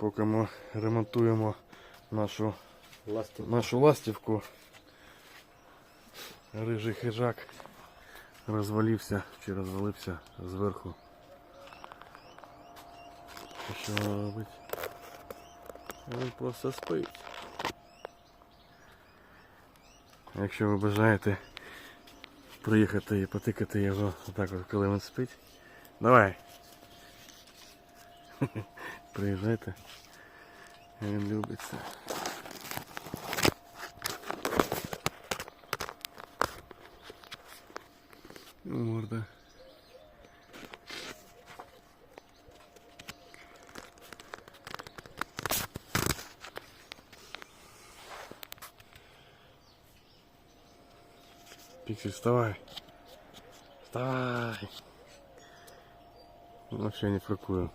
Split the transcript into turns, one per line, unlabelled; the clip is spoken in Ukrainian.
Поки ми ремонтуємо нашу,
Ластик.
нашу ластівку, рижий хижак розвалився чи розвалився зверху. Що робить? Він просто спить. Якщо ви бажаєте приїхати і потикати його отак от, коли він спить. Давай. Приїжджайте. Він любить це. Морда. Пиксель, вставай. Вставай. Вообще не фракую.